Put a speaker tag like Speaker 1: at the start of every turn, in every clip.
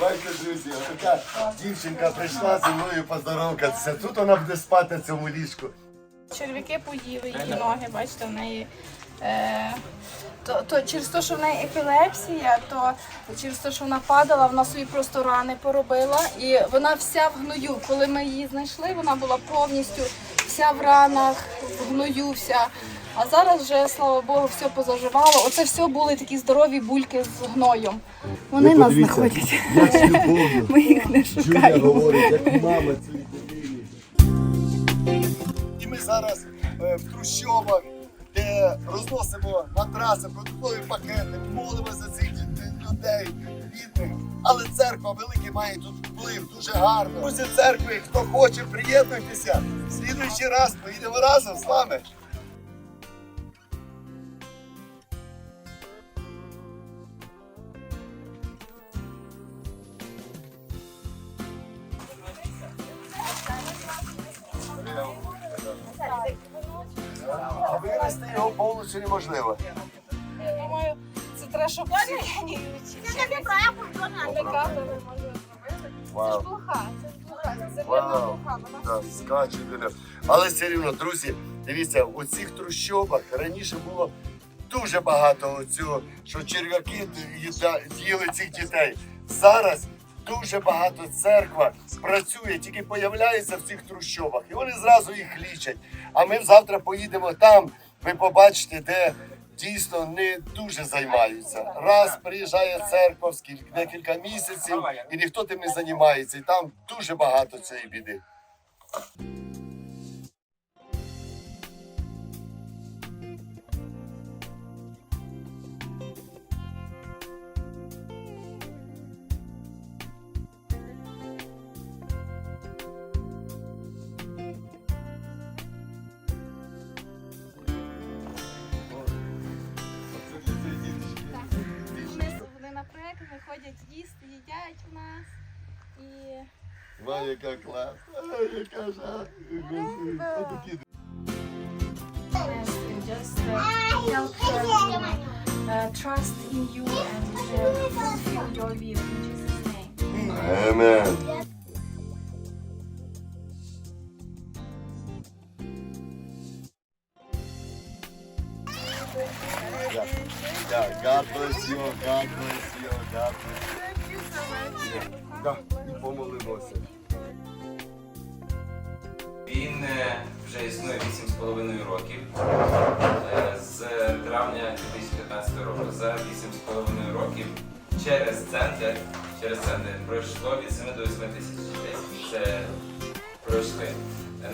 Speaker 1: Бачите, друзі, така дівчинка прийшла зі мною поздоровкатися. Тут вона буде спати в цьому ліжку.
Speaker 2: Черв'яки поїли її ноги, бачите, в неї. Е, то, то через те, що в неї епілепсія, то через те, що вона падала, вона собі просто рани поробила. І вона вся в гною. Коли ми її знайшли, вона була повністю вся в ранах, в гною вся. А зараз вже, слава Богу, все позаживало. Оце все були такі здорові бульки з гноєм. Вони нас знаходять.
Speaker 1: З любов'ю.
Speaker 2: Ми їх не шукаємо.
Speaker 1: говорить, як мама цієї дитини. І ми зараз е, в трущобах, де розносимо матраси, продуктові пакети, молимо за цих діт- людей, бідних. Але церква великий має тут вплив, дуже гарно. Друзі церкви, хто хоче, приєднуйтеся. В Слідуючий раз поїдемо разом з вами. А його повністю неможливо.
Speaker 2: Я думаю, це треба, щоб психіані Лякати не може зробити. Це ж
Speaker 1: Вау.
Speaker 2: блоха, це ж блоха, це. Вона
Speaker 1: скаче біля. Але все рівно, друзі, дивіться, у цих трущобах раніше було дуже багато цього, що черв'яки з'їли цих дітей. Зараз дуже багато церква працює, тільки появляється в цих трущобах, і вони зразу їх лічать. А ми завтра поїдемо там, ви побачите, де дійсно не дуже займаються. Раз приїжджає церква декілька місяців, і ніхто тим не займається. І там дуже багато цієї біди.
Speaker 2: проект виходять їсти, їдять у нас. І
Speaker 1: Ва, яка класна, Ай, яка жах. Отакі
Speaker 2: just uh, help them uh, trust in you and uh, fulfill your will in Jesus' name.
Speaker 1: Амен. God bless you, God bless you, God bless you. Да, і помолимося.
Speaker 3: Він е, вже існує 8,5 років. Е, З травня 2015 року. За 8,5 років через центр, через центр пройшло від 7 до 8 тисяч дітей. Це пройшли.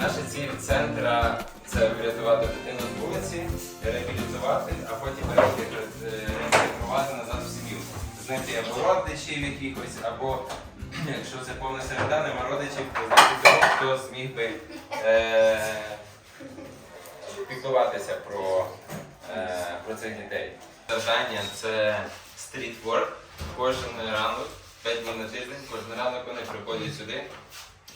Speaker 3: Наша ціль центра це врятувати дитину з вулиці, реабілітувати, а потім реінтегр- реінтегрувати назад в сім'ю. Знайти або родичів якихось, або якщо це повна середа, нема родичів, то знайти хто зміг би е, піклуватися про, е, про цих дітей. Завдання це стрітворк. Кожен ранок, 5 днів на тиждень, кожен ранок вони приходять сюди,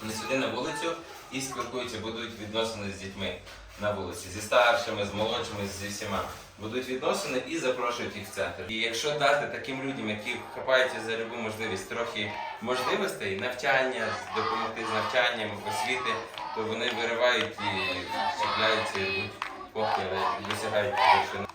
Speaker 3: вони сюди на вулицю і спілкуються, будуть відносини з дітьми на вулиці, зі старшими, з молодшими, зі всіма. Будуть відносини і запрошують їх в центр. І якщо дати таким людям, які хапаються за любу можливість, трохи можливостей, навчання, допомогти з навчанням, освіти, то вони виривають і чіпляються, йдуть поки, досягають вершини.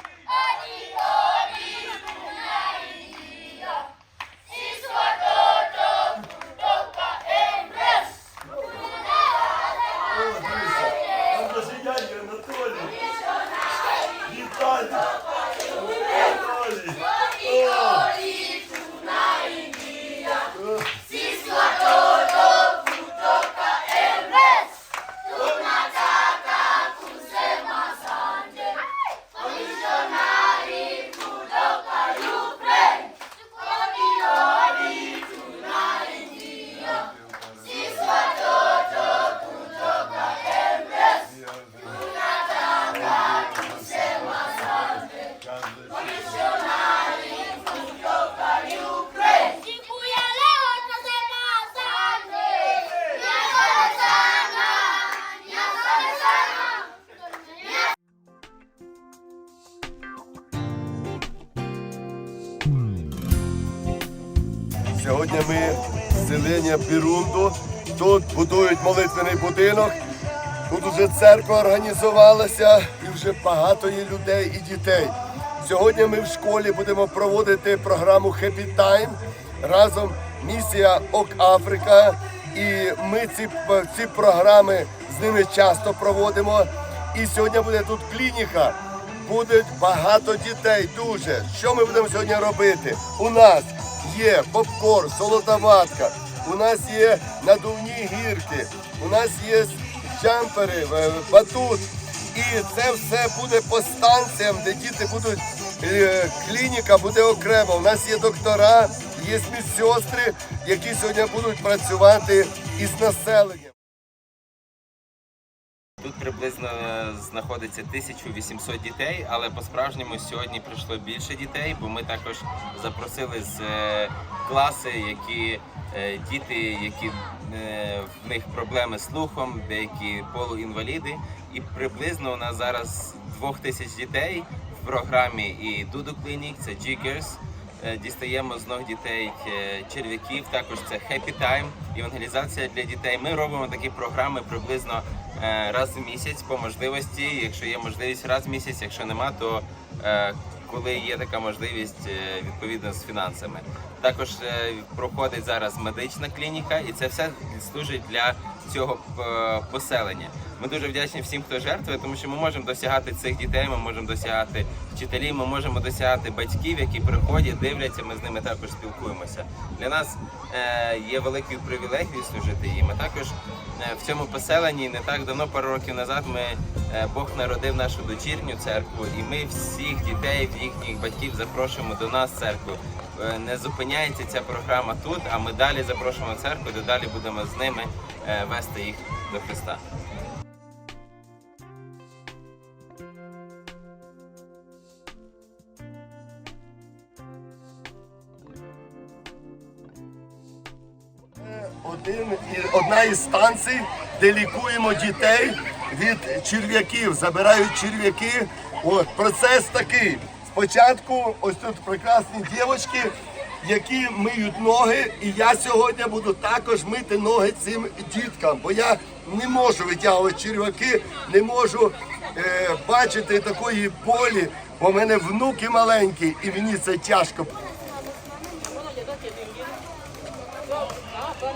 Speaker 1: З Бірунду. Тут будують молитвений будинок. Тут уже церква організувалася і вже багато є людей і дітей. Сьогодні ми в школі будемо проводити програму Happy Time разом місія ОК Африка. І ми ці, ці програми з ними часто проводимо. І сьогодні буде тут клініка. Буде багато дітей, дуже. Що ми будемо сьогодні робити? У нас є попкорн, солода ватка, у нас є надувні гірки, у нас є джампери, е, батут. І це все буде по станціям, де діти будуть. е, Клініка буде окремо. У нас є доктора, є медсестри, які сьогодні будуть працювати із населенням.
Speaker 3: Тут приблизно знаходиться 1800 дітей, але по-справжньому сьогодні прийшло більше дітей, бо ми також запросили з е, класи, які е, діти, які е, в них проблеми з слухом, деякі полуінваліди. І приблизно у нас зараз 2000 дітей в програмі і Дуду Клінік, це Е, Дістаємо з ног дітей е, черв'яків. Також це Happy Time, евангелізація для дітей. Ми робимо такі програми приблизно е, раз в місяць по можливості. Якщо є можливість раз в місяць, якщо нема, то е, коли є така можливість е, відповідно з фінансами. Також е, проходить зараз медична клініка, і це все служить для цього е, поселення. Ми дуже вдячні всім, хто жертвує, тому що ми можемо досягати цих дітей, ми можемо досягати вчителів, ми можемо досягати батьків, які приходять, дивляться. Ми з ними також спілкуємося. Для нас е, є великою привілегією служити їм. А також е, в цьому поселенні не так давно, пару років назад, ми Бог народив нашу дочірню церкву, і ми всіх дітей, їхніх батьків запрошуємо до нас в церкву. Е, Не зупиняється ця програма тут, а ми далі запрошуємо церкву, де далі будемо з ними е, вести їх до Христа.
Speaker 1: Один одна із станцій, де лікуємо дітей від черв'яків. Забирають черв'яки. От процес такий. Спочатку ось тут прекрасні дівчатки, які миють ноги. І я сьогодні буду також мити ноги цим діткам, бо я не можу витягувати черв'яки, не можу е, бачити такої болі, бо в мене внуки маленькі, і мені це тяжко.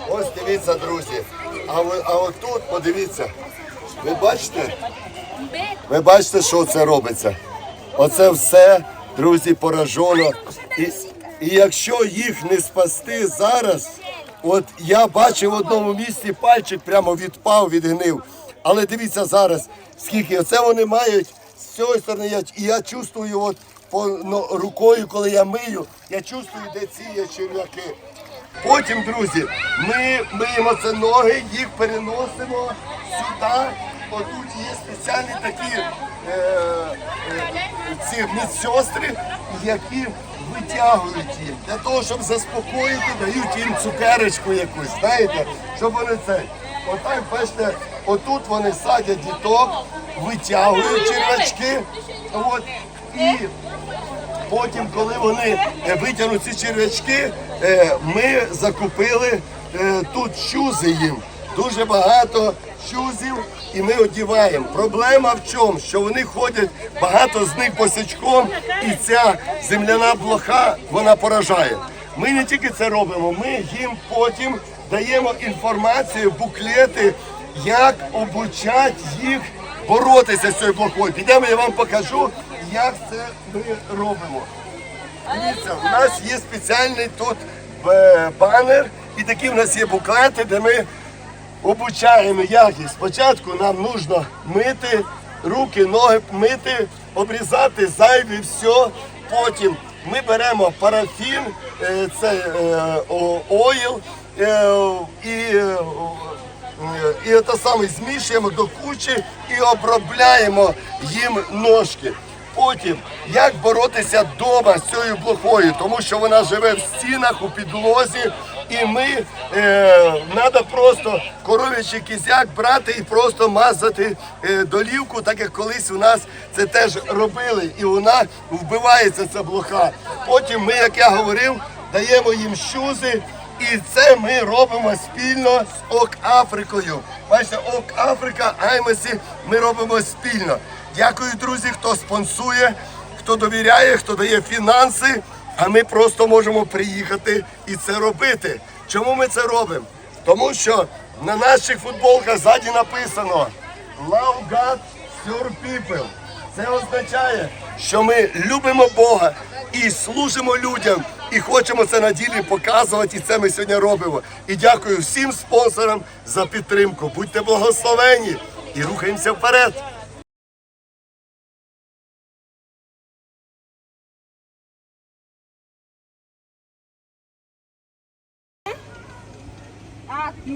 Speaker 1: Ось дивіться, друзі. А, а от тут подивіться. Ви бачите? Ви бачите, що це робиться? Оце все, друзі, поражено. І, і якщо їх не спасти зараз, от я бачив в одному місці пальчик прямо відпав, відгнив. Але дивіться зараз, скільки оце вони мають з цієї сторони. Я, і я чувствую, от по ну, рукою, коли я мию, я чувствую, де ці є черв'яки. Потім, друзі, ми миємо це ноги, їх переносимо сюди. Отут є спеціальні такі е, е, ці медсестри, які витягують їм для того, щоб заспокоїти, дають їм цукерочку якусь, знаєте, щоб вони це. Отак, бачите, отут вони садять діток, витягують червячки. От, і Потім, коли вони е, витягнуть ці черв'ячки, е, ми закупили тут щузи їм. Дуже багато щузів і ми одіваємо. Проблема в чому? Що вони ходять, багато з них босячком, і ця земляна блоха вона поражає. Ми не тільки це робимо, ми їм потім даємо інформацію, буклети, як обучати їх боротися з цією блохою. Підемо, я вам покажу, як це ми робимо. Дивіться, у нас є спеціальний тут е, банер, і такі в нас є буклети, де ми обучаємо, як їх. Спочатку нам потрібно мити руки, ноги мити, обрізати зайве все. Потім ми беремо парафін, е, це е, ойл е, і. і це саме змішуємо до кучі і обробляємо їм ножки. Потім, як боротися вдома з цією блохою, тому що вона живе в стінах, у підлозі, і ми треба просто коров'ячий кізяк брати і просто мазати е, долівку, так як колись у нас це теж робили, і вона вбивається ця блоха. Потім ми, як я говорив, даємо їм щузи І це ми робимо спільно з ОК Африкою. Бачите, ОК Африка, Аймесі ми робимо спільно. Дякую, друзі, хто спонсує, хто довіряє, хто дає фінанси. А ми просто можемо приїхати і це робити. Чому ми це робимо? Тому що на наших футболках ззаді написано Love God, Your People. Це означає, що ми любимо Бога і служимо людям, і хочемо це на ділі показувати. І це ми сьогодні робимо. І дякую всім спонсорам за підтримку. Будьте благословені і рухаємося вперед.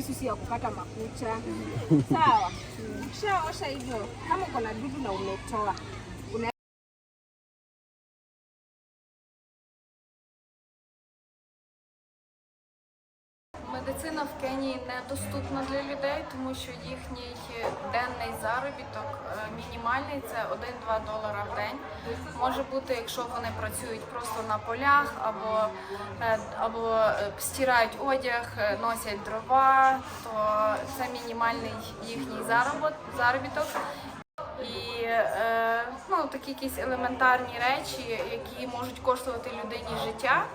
Speaker 4: Ah, kisu si ya kupata makucha. Sawa. Shaosha hivyo. Kama uko na dudu na umetoa.
Speaker 2: Медицина в Кенії недоступна для людей, тому що їхній денний заробіток е, мінімальний це 1-2 долара в день. Може бути, якщо вони працюють просто на полях або, е, або е, стирають одяг, носять дрова, то це мінімальний їхній заробіток. І ну, такі якісь елементарні речі, які можуть коштувати людині життя.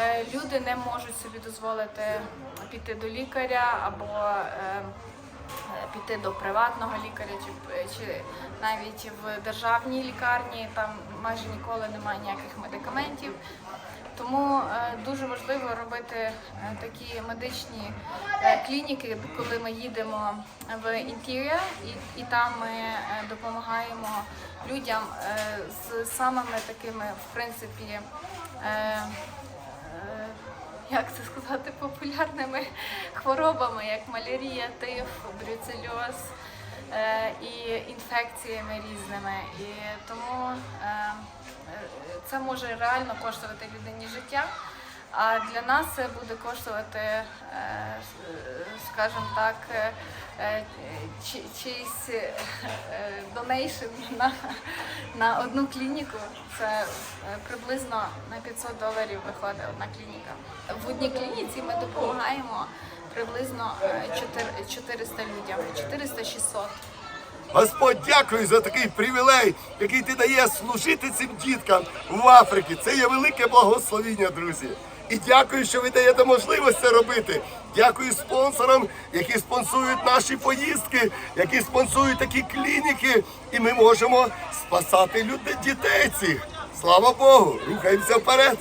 Speaker 2: Е, люди не можуть собі дозволити піти до лікаря або е, піти до приватного лікаря, чи, чи навіть в державній лікарні там майже ніколи немає ніяких медикаментів. Тому е, дуже важливо робити е, такі медичні е, клініки, коли ми їдемо в інтер'єр, і, там ми допомагаємо людям з самими такими, в принципі, як це сказати, популярними хворобами, як малярія, тиф, брюцельоз і інфекціями різними. І тому е, е, це може реально коштувати людині життя. А для нас це буде коштувати, е, скажімо так, е, е, чи- чийсь е, донейшн на, на одну клініку. Це е, приблизно на 500 доларів виходить одна клініка. В одній клініці ми допомагаємо приблизно е, чотир- 400 людям, 400-600.
Speaker 1: Господь, дякую за такий привілей, який ти даєш служити цим діткам в Африці. Це є велике благословіння, друзі. І дякую, що ви даєте можливість це робити. Дякую спонсорам, які спонсують наші поїздки, які спонсують такі клініки, і ми можемо спасати людей дітей цих. Слава Богу! Рухаємося вперед.